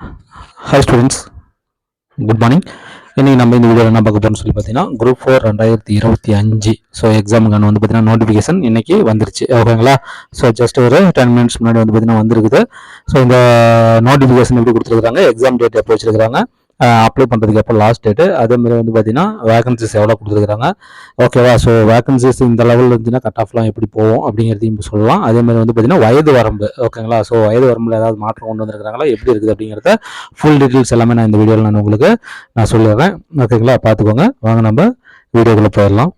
Hi students good morning இன்றைக்கி நம்ம இந்த வீடியோவில் என்ன பார்க்க போகிறோம்னு சொல்லி பார்த்தீங்கன்னா குரூப் ஃபோர் ரெண்டாயிரத்தி இருபத்தி அஞ்சு. ஸோ எக்ஸாமுக்கான வந்து பார்த்தீங்கன்னா நோட்டிஃபிகேஷன் இன்றைக்கி வந்துருச்சு. ஓகேங்களா? ஸோ ஜஸ்ட் ஒரு டென் மினிட்ஸ் முன்னாடி வந்து பார்த்தீங்கன்னா வந்திருக்குது. ஸோ இந்த நோட்டிஃபிகேஷன் எப்படி கொடுத்துருக்காங்க எக்ஸாம் டேட் எப்போ வச்சுருக்காங்க அப்ளை பண்ணுறதுக்கு எப்போ லாஸ்ட் டேட்டு அதேமாதிரி வந்து பார்த்தீங்கன்னா வேகன்சிஸ் எவ்வளோ கொடுத்துருக்காங்க ஓகேவா ஸோ வேகன்சிஸ் இந்த லெவலில் இருந்துச்சுன்னா கட் ஆஃப்லாம் எப்படி போகும் அப்படிங்கிறதையும் சொல்லலாம். அதே மாதிரி வந்து பார்த்தீங்கன்னா வயது வரம்பு. ஓகேங்களா ஸோ வயது வரம்பில் ஏதாவது மாற்றம் கொண்டு வந்திருக்காங்களா எப்படி இருக்குது அப்படிங்கிறத ஃபுல் டீட்டெயில்ஸ் எல்லாமே நான் இந்த வீடியோவில் நான் உங்களுக்கு நான் சொல்லிடுறேன். ஓகேங்களா பார்த்துக்கோங்க. வாங்க நம்ம வீடியோக்குள்ளே போயிடலாம்.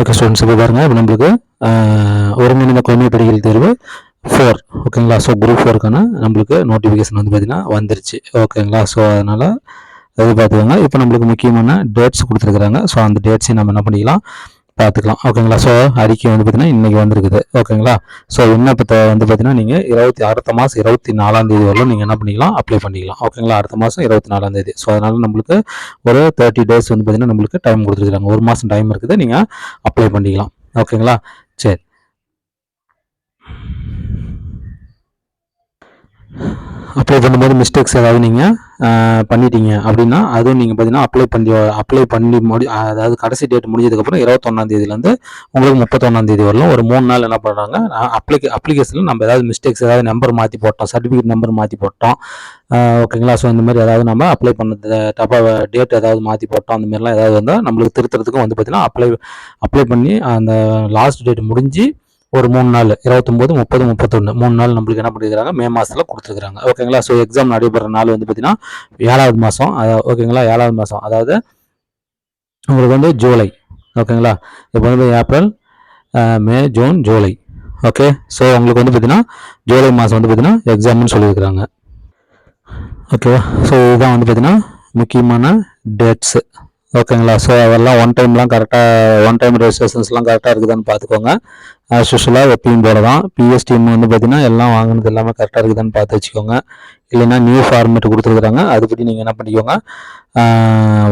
ஓகே ஸ்டூடெண்ட்ஸ் இப்போ பாருங்கள் இப்போ நம்மளுக்கு ஒருங்கிணைந்த குழந்தை படிகள் தேர்வு. ஃபோர் ஓகேங்களா ஸோ குரூப் ஃபோருக்கான நம்மளுக்கு நோட்டிஃபிகேஷன் வந்து பார்த்தீங்கன்னா வந்துருச்சு. ஓகேங்களா ஸோ அதனால் இது பார்த்துக்கோங்க இப்போ நம்மளுக்கு முக்கியமான டேட்ஸ் கொடுத்துருக்குறாங்க. ஸோ அந்த டேட்ஸையும் நம்ம என்ன பண்ணிக்கலாம்? பார்த்துக்கலாம். ஓகேங்களா ஸோ அறிக்கை வந்து பார்த்தீங்கன்னா இன்றைக்கி வந்திருக்குது. ஓகேங்களா ஸோ விண்ணப்பத்தை வந்து பார்த்தீங்கன்னா நீங்கள் இருபத்தி அடுத்த மாதம் இருபத்தி நாலாம் தேதி வரலும் நீங்கள் என்ன பண்ணிக்கலாம்? அப்ளை பண்ணிக்கலாம். ஓகேங்களா அடுத்த மாதம் இருபத்தி நாலாம் தேதி. ஸோ அதனால் நம்மளுக்கு ஒரு தேர்ட்டி டேஸ் வந்து பார்த்தீங்கன்னா நம்மளுக்கு டைம் கொடுத்துருக்குறாங்க. ஒரு மாதம் டைம் இருக்குது. நீங்கள் அப்ளை பண்ணிக்கலாம். ஓகேங்களா சரி. அப்ளை பண்ணும்போது மிஸ்டேக்ஸ் ஏதாவது நீங்கள் பண்ணிட்டீங்க அப்படின்னா அதுவும் நீங்கள் பார்த்தீங்கன்னா அப்ளை பண்ணி அப்ளை பண்ணி முடி அதாவது கடைசி டேட் முடிஞ்சதுக்கப்புறம் இருபத்தொன்னாந்தேதியிலேருந்து உங்களுக்கு முப்பத்தொன்னாந்தேதி வரலாம். ஒரு மூணு நாள் என்ன பண்ணுறாங்க அப்ளிகே அப்ளிகேஷனில் நம்ம ஏதாவது மிஸ்டேக்ஸ் ஏதாவது நம்பர் மாற்றி போட்டோம் சர்டிஃபிகேட் நம்பர் மாற்றி போட்டோம். ஓகேங்களா ஸோ இந்த மாதிரி ஏதாவது நம்ம அப்ளை பண்ணது டப்பா டேட் ஏதாவது மாற்றி போட்டோம் அந்த மாதிரிலாம் ஏதாவது வந்தால் நம்மளுக்கு திருத்துறதுக்கும் வந்து பார்த்தீங்கன்னா அப்ளை அப்ளை பண்ணி அந்த லாஸ்ட் டேட் முடிஞ்சு ஒரு மூணு நாள் இருபத்தொம்போது முப்பது முப்பத்தொன்று மூணு நாள் நம்மளுக்கு என்ன பண்ணியிருக்காங்க மே மாதத்தில் கொடுத்துருக்காங்க. ஓகேங்களா ஸோ எக்ஸாம் நடைபெற நாள் வந்து பார்த்தீங்கன்னா ஏழாவது மாதம் ஓகேங்களா ஏழாவது மாதம் அதாவது உங்களுக்கு வந்து ஜூலை. ஓகேங்களா இப்போ வந்து April May June July. Okay so உங்களுக்கு வந்து பார்த்தீங்கன்னா ஜூலை மாதம் வந்து பார்த்தீங்கன்னா எக்ஸாம்னு சொல்லியிருக்கிறாங்க. ஓகேவா ஸோ இதுதான் வந்து பார்த்தீங்கன்னா முக்கியமான டேட்ஸு ஓகேங்களா? ஸோ அதெல்லாம் ஒன் டைம்லாம் கரெக்டாக ஒன் டைம் ரெஜிஸ்ட்ரேஷன்ஸ்லாம் கரெக்டாக இருக்குதான்னு பார்த்துக்கோங்க. ஆஸ் யூஸ்வலாக எப்பயும் போல தான் பிஎஸ்டிஎம் வந்து பார்த்தீங்கன்னா எல்லாம் வாங்கினது எல்லாமே கரெக்டாக இருக்குதான்னு பார்த்து வச்சுக்கோங்க. இல்லைன்னா நியூ ஃபார்மேட் கொடுத்துருக்குறாங்க. அதுபடி நீங்கள் என்ன பண்ணிக்கோங்க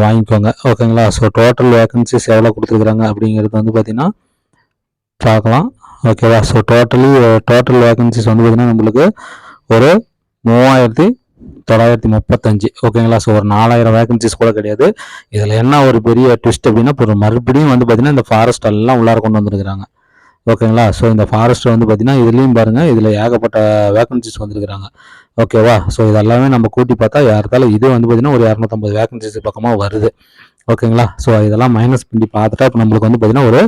வாங்கிக்கோங்க. ஓகேங்களா? ஸோ டோட்டல் வேக்கன்சிஸ் எவ்வளோ கொடுத்துருக்குறாங்க அப்படிங்கிறது வந்து பார்த்தீங்கன்னா பார்க்கலாம். ஓகேவா ஸோ டோட்டலி டோட்டல் வேக்கன்சிஸ் வந்து பார்த்தீங்கன்னா நம்மளுக்கு ஒரு மூவாயிரத்தி தொள்ளாயிரத்தி முப்பத்தஞ்சு. ஓகேங்களா ஸோ ஒரு நாலாயிரம் வேகன்சிஸ் கூட கிடையாது. இதில் என்ன ஒரு பெரிய ட்விஸ்ட் அப்படின்னா இப்போ மறுபடியும் வந்து பார்த்தீங்கன்னா இந்த ஃபாரஸ்ட் எல்லாம் உள்ளார கொண்டு வந்திருக்கிறாங்க. ஓகேங்களா ஸோ இந்த ஃபாரஸ்ட் வந்து பார்த்தீங்கன்னா இதுலேயும் பாருங்கள் இதில் ஏகப்பட்ட வேகன்சிஸ் வந்துருக்குறாங்க. ஓகேவா ஸோ இதெல்லாமே நம்ம கூட்டி பார்த்தா யாருக்காலும் இது வந்து பார்த்தீங்கன்னா ஒரு இரநூத்தம்பது வேகன்சிஸ் பக்கமாக வருது. ஓகேங்களா ஸோ இதெல்லாம் மைனஸ் பண்ணி பார்த்துட்டா இப்போ நம்மளுக்கு வந்து பார்த்தீங்கன்னா ஒரு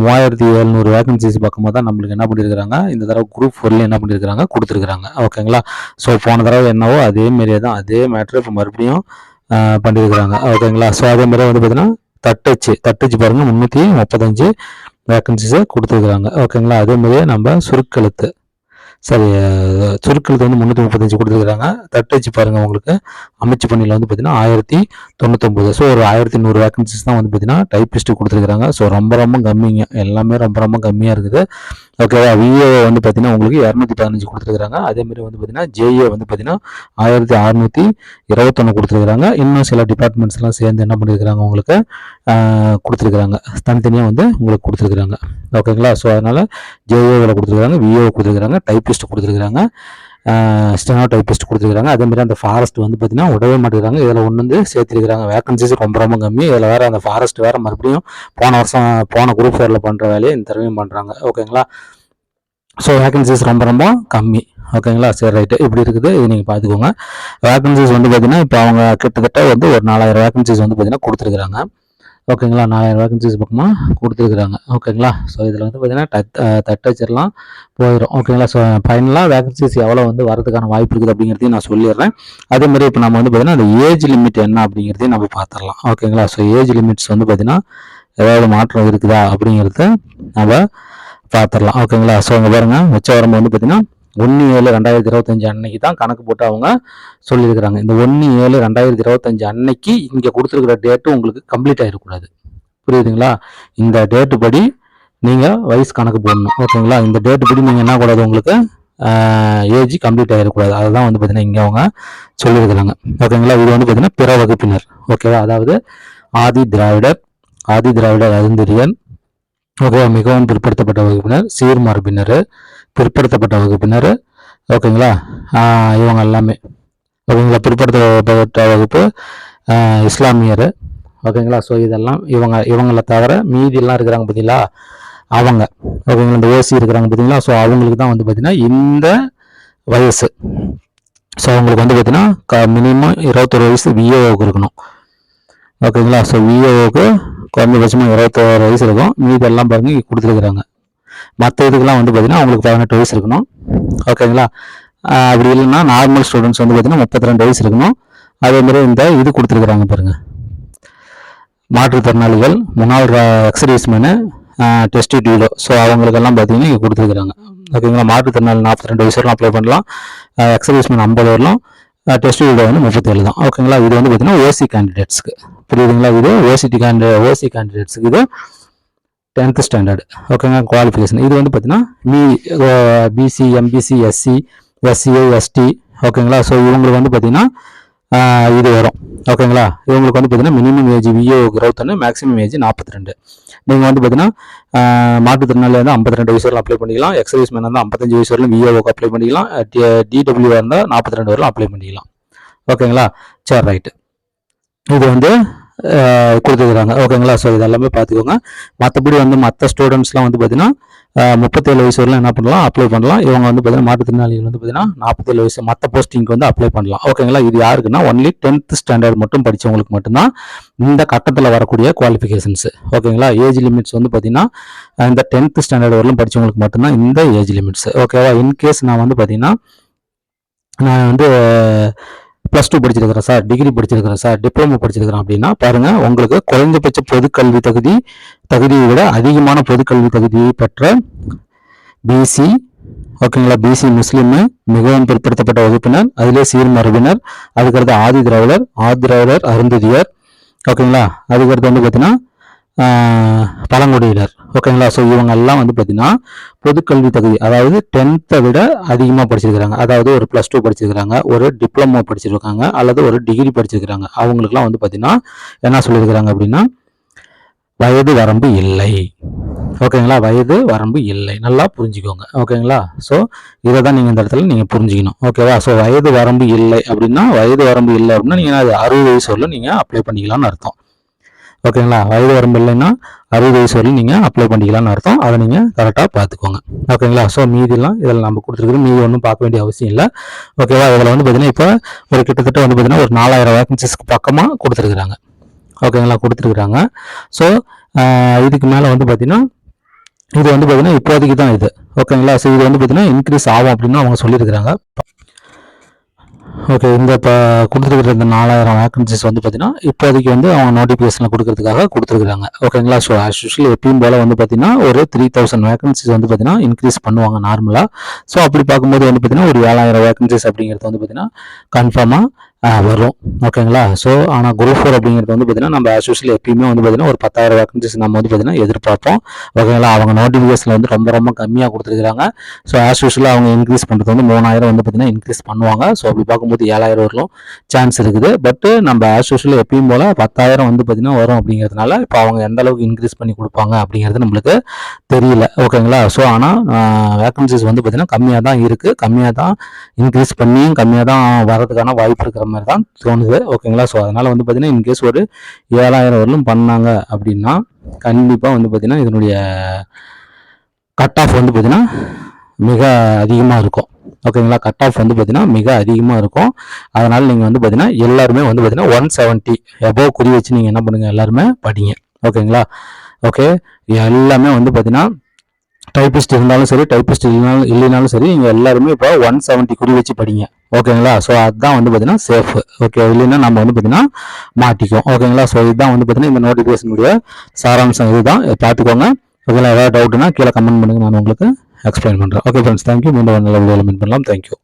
மூவாயிரத்தி எழுநூறு வேகன்சிஸ் பக்கமாக தான் நம்மளுக்கு என்ன பண்ணியிருக்கிறாங்க இந்த தடவை குரூப் ஃபோரில் என்ன பண்ணியிருக்கிறாங்க கொடுத்துருக்குறாங்க. ஓகேங்களா ஸோ போன தடவை என்னவோ அதே மாரியே தான் அதே மேட்ரு இப்போ மறுபடியும் பண்ணியிருக்கிறாங்க ஓகேங்களா ஸோ அதே மாதிரி வந்து பார்த்தீங்கன்னா தட்டச்சு தட்டச்சு பாருங்கள் முந்நூற்றி முப்பத்தஞ்சு வேக்கன்சிஸை கொடுத்துருக்குறாங்க. ஓகேங்களா அதே மாதிரியே நம்ம சுருக்கெழுத்து. சரி அஹ், வந்து முந்நூற்றி முப்பத்தஞ்சு கொடுத்துருக்குறாங்க. தட்டச்சு பாருங்கள் உங்களுக்கு. அமைச்சு பணியில் வந்து பார்த்தீங்கன்னா ஆயிரத்தி தொண்ணூத்தொம்பது ஸோ ஒரு ஆயிரத்தி நூறு வேக்கன்சிஸ் தான் வந்து பார்த்தீங்கன்னா டைப்பிஸ்ட்டு கொடுத்துருக்குறாங்க. ஸோ ரொம்ப ரொம்ப கம்மிங்க. எல்லாமே ரொம்ப ரொம்ப கம்மியாக இருக்குது. ஓகேவா விஏ வந்து பார்த்தீங்கன்னா உங்களுக்கு இரநூத்தி பதினஞ்சு கொடுத்துருக்குறாங்க அதேமாதிரி வந்து பார்த்தீங்கன்னா ஜேஏ வந்து பார்த்தீங்கன்னா ஆயிரத்தி அறநூற்றி இருபத்தொன்று கொடுத்துருக்குறாங்க. இன்னும் சில டிபார்ட்மெண்ட்ஸ்லாம் சேர்ந்து என்ன பண்ணியிருக்கிறாங்க உங்களுக்கு கொடுத்துருக்குறாங்க. தனித்தனியாக வந்து உங்களுக்கு கொடுத்துருக்குறாங்க. ஓகேங்களா ஸோ அதனால் ஜேஏவில் கொடுத்துருக்குறாங்க விஏ கொடுத்துருக்குறாங்க டைப்பிஸ்ட் கொடுத்துருக்குறாங்க. ஸ்டெனோ டைப்பிஸ்ட் கொடுத்துருக்காங்க. அதேமாதிரி அந்த ஃபாரஸ்ட் வந்து பார்த்தீங்கன்னா விடவே மாட்டேங்கிறாங்க. இதில் ஒன்று வந்து சேர்த்துருக்காங்க வேகன்சிஸ் ரொம்ப ரொம்ப கம்மி. இதில் வேறு அந்த ஃபாரஸ்ட் வேறு மறுபடியும் போன வருஷம் போன குரூப் ஃபேரில் பண்ணுற வேலையை இந்த தடவையும் பண்ணுறாங்க ஓகேங்களா ஸோ வேகன்சிஸ் ரொம்ப ரொம்ப கம்மி. ஓகேங்களா சரி ரைட்டு இப்படி இருக்குது. இது நீங்கள் பார்த்துக்கோங்க. வேகன்சிஸ் வந்து பார்த்தீங்கன்னா இப்போ அவங்க கிட்டத்தட்ட வந்து ஒரு நாலாயிரம் வேகன்சிஸ் வந்து பார்த்தீங்கன்னா கொடுத்துருக்குறாங்க. ஓகேங்களா நாலாயிரம் வேகன்சிஸ் பக்கமாக கொடுத்துருக்குறாங்க. ஓகேங்களா ஸோ இதில் வந்து பார்த்தீங்கன்னா டச் தட்டச்சர்லாம் போயிடும். ஓகேங்களா ஸோ ஃபைனலாக வேகன்சிஸ் எவ்வளோ வந்து வரதுக்கான வாய்ப்பு இருக்குது அப்படிங்கிறதையும் நான் சொல்லிடுறேன். அதே மாதிரி இப்போ நம்ம வந்து பார்த்தீங்கன்னா அந்த ஏஜ் லிமிட் என்ன அப்படிங்கிறதையும் நம்ம பார்த்துடலாம். ஓகேங்களா ஸோ ஏஜ் லிமிட்ஸ் வந்து பார்த்தீங்கன்னா ஏதாவது மாற்றம் இருக்குதா அப்படிங்கிறத நம்ம பார்த்துடலாம். ஓகேங்களா ஸோ இங்கே பாருங்கள் உச்ச வரம்பு வந்து பார்த்தீங்கன்னா ஒன்று ஏழு ரெண்டாயிரத்தி இருபத்தஞ்சு அன்னைக்கு தான் கணக்கு போட்டு அவங்க சொல்லியிருக்கிறாங்க. இந்த ஒன்று ஏழு ரெண்டாயிரத்தி இருபத்தஞ்சு அன்னைக்கு இங்கே கொடுத்துருக்கிற டேட்டு உங்களுக்கு கம்ப்ளீட் ஆகிடக்கூடாது புரியுதுங்களா? இந்த டேட்டு படி நீங்கள் வயசு கணக்கு போடணும். ஓகேங்களா? இந்த டேட்டு படி நீங்கள் என்ன கூடாது உங்களுக்கு? ஏஜ் கம்ப்ளீட் ஆகிடக்கூடாது அதுதான் வந்து பார்த்தீங்கன்னா இங்கே அவங்க சொல்லியிருக்கிறாங்க. ஓகேங்களா? இது வந்து பார்த்தீங்கன்னா பிற வகுப்பினர். ஓகேவா? அதாவது ஆதி திராவிடர் ஆதி திராவிடர் அருந்திரியன் ஓகேவா? மிகவும் பிற்படுத்தப்பட்ட வகுப்பினர் சீர்மரபினர் பிற்படுத்தப்பட்ட வகுப்பினர் ஓகேங்களா? இவங்க எல்லாமே. ஓகேங்களா? பிற்படுத்தப்பட்ட வகுப்பு இஸ்லாமியர். ஓகேங்களா? ஸோ இதெல்லாம் இவங்க இவங்களை தவிர மீதியெல்லாம் இருக்கிறாங்க பார்த்தீங்களா? அவங்க. ஓகேங்களா? இந்த ஓசி இருக்கிறாங்க பார்த்தீங்களா? ஸோ அவங்களுக்கு தான் வந்து பார்த்திங்கன்னா இந்த வயசு. ஸோ அவங்களுக்கு வந்து பார்த்தீங்கன்னா க மினிமம் இருபத்தொரு வயசு விஏஓக்கு இருக்கணும். ஓகேங்களா? ஸோ விஏஓக்கு குறைஞ்சபட்சமாக இருபத்தோரு வயசு இருக்கும். மீதி எல்லாம் பாருங்க கொடுத்துருக்குறாங்க. மற்ற இதுக்கெல்லாம் வந்து பார்த்திங்கன்னா அவங்களுக்கு பதினெட்டு வயசு இருக்கணும். ஓகேங்களா அப்படி இல்லைன்னா நார்மல் ஸ்டூடெண்ட்ஸ் வந்து பார்த்தீங்கன்னா முப்பத்தி ரெண்டு வயசு இருக்கணும். அதே மாதிரி இந்த இது கொடுத்துருக்குறாங்க பாருங்கள் மாற்றுத்திறனாளிகள் முன்னாள் எக்ஸர்வீஸ்மேனு டெஸ்ட் டியூலோ ஸோ அவங்களுக்கெல்லாம் பார்த்தீங்கன்னா இங்கே கொடுத்துருக்குறாங்க. ஓகேங்களா மாற்றுத்திறனாளி நாற்பத்தி ரெண்டு வயசு வரலாம் அப்ளை பண்ணலாம். எக்ஸர்வீஸ்மேன் ஐம்பது வரலாம் டெஸ்ட் வீடியோ வந்து முப்பத்தேழு தான். ஓகேங்களா இது வந்து பார்த்தீங்கன்னா ஓசி கேண்டிடேட்ஸ்க்கு புரியுதுங்களா? இது ஓசிடி கேண்டி ஓசி கேண்டிடேட்ஸுக்கு இது டென்த்து ஸ்டாண்டர்டு ஓகேங்க குவாலிஃபிகேஷன் இது வந்து பார்த்தீங்கன்னா BC MBC SC SCI ST ஓகேங்களா ஸோ இவங்களுக்கு வந்து பார்த்தீங்கன்னா இது வரும். ஓகேங்களா இவங்களுக்கு வந்து பார்த்தீங்கன்னா மினிமம் ஏஜ் விஓ growth ஒன்று மேக்ஸிமம் ஏஜ் நாற்பத்தி ரெண்டு நீங்கள் வந்து பார்த்தீங்கன்னா மாற்றுத்திறனாளி வந்து ஐம்பத்தி ரெண்டு வயசு வரலாம் அப்ளை பண்ணிக்கலாம். எக்ஸர்வீஸ் மேன் வந்து ஐம்பத்தஞ்சு வயசு வரலாம் விஓக்கு அப்ளை பண்ணிக்கலாம். டிடபிள்யூ இருந்தால் நாற்பத்தி ரெண்டு வரலாம் அப்ளை பண்ணிக்கலாம். ஓகேங்களா சரி ரைட்டு இது வந்து கொடுத்துருக்குறாங்க. ஓகேங்களா ஸோ இது எல்லாமே பார்த்துக்கோங்க. மற்றபடி வந்து மற்ற ஸ்டூடெண்ட்ஸ்லாம் வந்து பார்த்தீங்கன்னா முப்பத்தேழு வயசு வரலாம் என்ன பண்ணலாம்? அப்ளை பண்ணலாம். இவங்க வந்து பார்த்தீங்கன்னா மாற்றுத்திறனாளிகள் வந்து பார்த்தீங்கன்னா நாற்பத்தேழு வயசு மற்ற போஸ்டிங்க்கு வந்து அப்ளை பண்ணலாம். ஓகேங்களா இது யாருக்குன்னா ஒன்லி டென்த் ஸ்டாண்டர்ட் மட்டும் படித்தவங்களுக்கு மட்டும்தான் இந்த கட்டத்தில் வரக்கூடிய குவாலிஃபிகேஷன்ஸ் ஓகேங்களா ஏஜ் லிமிட்ஸ் வந்து பார்த்தீங்கன்னா இந்த டென்த் ஸ்டாண்டர்ட் வரலாம் படித்தவங்களுக்கு மட்டும்தான் இந்த ஏஜ் லிமிட்ஸ் ஓகேவா இன்கேஸ் நான் வந்து பார்த்தீங்கன்னா நான் வந்து ப்ளஸ் டூ படிச்சிருக்கிறேன் சார் டிகிரி படிச்சிருக்கிறேன் சார் டிப்ளமோ படிச்சிருக்கிறேன் அப்படின்னா பாருங்க உங்களுக்கு குறைந்தபட்ச பொதுக்கல்வி தகுதி தகுதியை விட அதிகமான பொதுக்கல்வி தகுதியை பெற்ற பிசி ஓகேங்களா பிசி முஸ்லீமு மிகவும் பிற்படுத்தப்பட்ட வகுப்பினர் அதிலே சீர்மரபினர் அதுக்கடுத்து ஆதி திராவிடர் ஆதி திராவிடர் அருந்ததியர் ஓகேங்களா அதுக்கடுத்து வந்து பார்த்தீங்கன்னா பழங்குடியினர். ஓகேங்களா ஸோ இவங்கெல்லாம் வந்து பார்த்தீங்கன்னா பொதுக்கல்வி தகுதி அதாவது டென்த்தை விட அதிகமாக படிச்சிருக்கிறாங்க. அதாவது ஒரு ப்ளஸ் டூ படிச்சிருக்கிறாங்க ஒரு டிப்ளமோ படிச்சிருக்காங்க அல்லது ஒரு டிகிரி படிச்சிருக்கிறாங்க. அவங்களுக்குலாம் வந்து பார்த்தீங்கன்னா என்ன சொல்லியிருக்கிறாங்க அப்படின்னா வயது வரம்பு இல்லை. ஓகேங்களா வயது வரம்பு இல்லை. நல்லா புரிஞ்சுக்கோங்க. ஓகேங்களா ஸோ இதை தான் நீங்கள் இந்த இடத்துல நீங்கள் புரிஞ்சுக்கணும். ஓகேவா ஸோ வயது வரம்பு இல்லை அப்படின்னா வயது வரம்பு இல்லை அப்படின்னா நீங்கள் அது அறுபது வயசு வரலும் நீங்கள் அப்ளை பண்ணிக்கலாம்னு அர்த்தம். ஓகேங்களா? வயது வரம்பு இல்லைன்னா அறுபது வயசு வரையும் நீங்கள் அப்ளை பண்ணிக்கலாம்னு அர்த்தம். அதை நீங்கள் கரெக்டாக பார்த்துக்கோங்க. ஓகேங்களா? ஸோ மீதிலாம் இதில் நம்ம கொடுத்துருக்குறது மீதி ஒன்றும் பார்க்க வேண்டிய அவசியம் இல்லை. ஓகேவா? இதில் வந்து பார்த்தீங்கன்னா இப்போ ஒரு கிட்டத்தட்ட வந்து பார்த்தீங்கன்னா ஒரு நாலாயிரம் வேகன்சிஸ்க்கு பக்கமாக கொடுத்துருக்குறாங்க. ஓகேங்களா? கொடுத்துருக்குறாங்க. ஸோ இதுக்கு மேலே வந்து பார்த்தீங்கன்னா இது வந்து பார்த்தீங்கன்னா இப்போதைக்கு தான் இது. ஓகேங்களா? ஸோ இது வந்து பார்த்தீங்கன்னா இன்க்ரீஸ் ஆகும் அப்படின்னு அவங்க சொல்லியிருக்கிறாங்க. ஓகே இந்த இப்போ கொடுத்துருக்குற இந்த நாலாயிரம் வேக்கன்சிஸ் வந்து பார்த்தீங்கன்னா இப்போதைக்கு வந்து அவங்க நோட்டிஃபிகேஷனில் கொடுக்கறதுக்காக கொடுத்துருக்குறாங்க. ஓகேங்களா ஸோ ஆஸ் யூஷுவல் எப்பயும் போல் வந்து பார்த்தீங்கன்னா ஒரு த்ரீ தௌசண்ட் வேக்கன்சிஸ் வந்து பார்த்தீங்கன்னா இன்க்ரீஸ் பண்ணுவாங்க நார்மலாக ஸோ அப்படி பார்க்கும்போது வந்து பார்த்தீங்கன்னா ஒரு ஏழாயிரம் வேக்கன்சிஸ் அப்படிங்கிறது வந்து பார்த்தீங்கன்னா கன்ஃபார்மாக வரும். ஓகேங்களா ஸோ ஆனால் குரூப் ஃபோர் அப்படிங்கிறது வந்து பார்த்தீங்கன்னா நம்ம ஆஸ்யூஷியல் எப்பயுமே வந்து பார்த்தீங்கன்னா ஒரு பத்தாயிரம் வேக்கன்சிஸ் நம்ம வந்து பார்த்தீங்கன்னா எதிர்பார்ப்போம். ஓகேங்களா அவங்க நோட்டிஃபிகேஷன் வந்து ரொம்ப ரொம்ப கம்மியாக கொடுத்துருக்காங்க ஸோ ஆஸ் அவங்க இன்க்ரீஸ் பண்ணுறது வந்து மூணாயிரம் வந்து பார்த்தீங்கன்னா இன்க்ரீஸ் பண்ணுவாங்க. ஸோ அப்படி பார்க்கும்போது ஏழாயிரம் வரலும் சான்ஸ் இருக்குது. பட்டு நம்ம ஆஸ்யூஷியல் எப்பயும் போல் பத்தாயிரம் வந்து பார்த்தீங்கன்னா வரும் அப்படிங்கிறதுனால இப்போ அவங்க எந்த அளவுக்கு இன்க்ரீஸ் பண்ணி கொடுப்பாங்க அப்படிங்கிறது நம்மளுக்கு தெரியல. ஓகேங்களா ஸோ ஆனால் வேக்கன்சிஸ் வந்து பார்த்தீங்கன்னா கம்மியாக தான் இருக்குது கம்மியாக தான் இன்க்ரீஸ் பண்ணியும் கம்மியாக தான் வரதுக்கான வாய்ப்பு இருக்கிற மாதிரி தான் தோணுது. ஓகேங்களா? ஸோ அதனால் வந்து பார்த்தீங்கன்னா இன்கேஸ் ஒரு ஏழாயிரம் வரலும் பண்ணாங்க அப்படின்னா கண்டிப்பாக வந்து பார்த்தீங்கன்னா இதனுடைய கட் ஆஃப் வந்து பார்த்தீங்கன்னா மிக அதிகமாக இருக்கும். ஓகேங்களா? கட் ஆஃப் வந்து பார்த்தீங்கன்னா மிக அதிகமாக இருக்கும். அதனால் நீங்கள் வந்து பார்த்தீங்கன்னா எல்லாருமே வந்து பார்த்தீங்கன்னா ஒன் செவன்ட்டி எபோவ் குறி வச்சு நீங்கள் என்ன பண்ணுங்கள் எல்லாருமே படிங்க. ஓகேங்களா? ஓகே எல்லாமே வந்து பார்த்தீங்கன்னா டைப்பிஸ்ட் இருந்தாலும் சரி டைப்பிஸ்ட் இல்லைனாலும் இல்லைனாலும் சரி நீங்கள் எல்லாருமே இப்போ ஒன் செவன்ட்டி குறி வச்சு படிங்க. ஓகேங்களா ஸோ அதுதான் வந்து பார்த்தீங்கன்னா சேஃப் ஓகே இல்லைன்னா நம்ம வந்து பார்த்தீங்கன்னா மாட்டிக்கும் ஓகேங்களா ஸோ இதுதான் வந்து பார்த்தீங்கன்னா இந்த நோட்டிஃபிகேஷனுடைய சாராம்சம். இதுதான். பார்த்துக்கோங்க. ஓகேங்களா ஏதாவது டவுட்னா கீழே கமெண்ட் பண்ணுங்க. நான் உங்களுக்கு எக்ஸ்பிளைன் பண்ணுறேன் ஓகே ஃப்ரெண்ட்ஸ் தேங்க்யூ மீண்டும் ஒரு நல்ல வீடியோவில் பண்ணலாம். தேங்க்யூ